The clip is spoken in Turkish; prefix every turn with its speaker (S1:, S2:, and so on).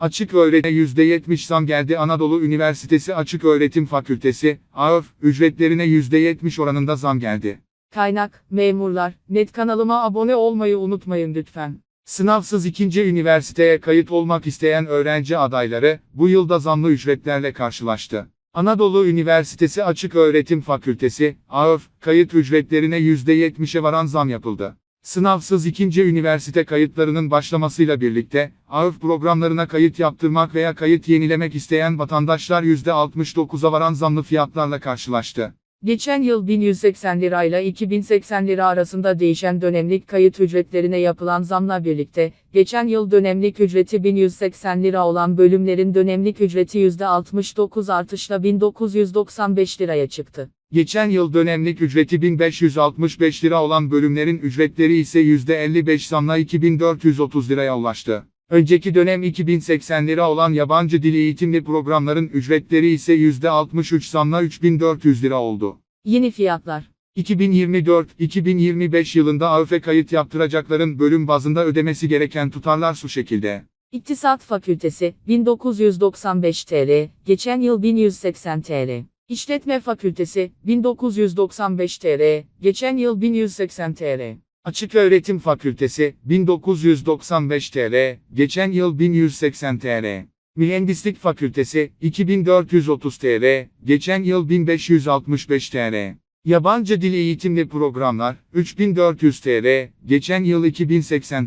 S1: Açık öğretime %70 zam geldi Anadolu Üniversitesi Açık Öğretim Fakültesi, AÖF, ücretlerine %70 oranında zam geldi.
S2: Kaynak, memurlar, net kanalıma abone olmayı unutmayın lütfen.
S1: Sınavsız ikinci üniversiteye kayıt olmak isteyen öğrenci adayları, bu yılda zamlı ücretlerle karşılaştı. Anadolu Üniversitesi Açık Öğretim Fakültesi, AÖF, kayıt ücretlerine %70'e varan zam yapıldı. Sınavsız ikinci üniversite kayıtlarının başlamasıyla birlikte, AÖF programlarına kayıt yaptırmak veya kayıt yenilemek isteyen vatandaşlar %69'a varan zamlı fiyatlarla karşılaştı.
S2: Geçen yıl 1180 lirayla 2080 lira arasında değişen dönemlik kayıt ücretlerine yapılan zamla birlikte, geçen yıl dönemlik ücreti 1180 lira olan bölümlerin dönemlik ücreti %69 artışla 1995 liraya çıktı.
S1: Geçen yıl dönemlik ücreti 1565 lira olan bölümlerin ücretleri ise %55 zamla 2430 liraya ulaştı. Önceki dönem 2080 lira olan yabancı dili eğitimli programların ücretleri ise %63 zamla 3400 lira oldu.
S2: Yeni fiyatlar.
S1: 2024-2025 yılında AÖF'e kayıt yaptıracakların bölüm bazında ödemesi gereken tutarlar şu şekilde.
S2: İktisat Fakültesi 1995 TL, geçen yıl 1180 TL. İşletme Fakültesi 1995 TL, geçen yıl 1180 TL.
S1: Açık Öğretim Fakültesi 1995 TL, geçen yıl 1180 TL. Mühendislik Fakültesi 2430 TL, geçen yıl 1565 TL. Yabancı Dil Eğitimli Programlar 3400 TL, geçen yıl 2080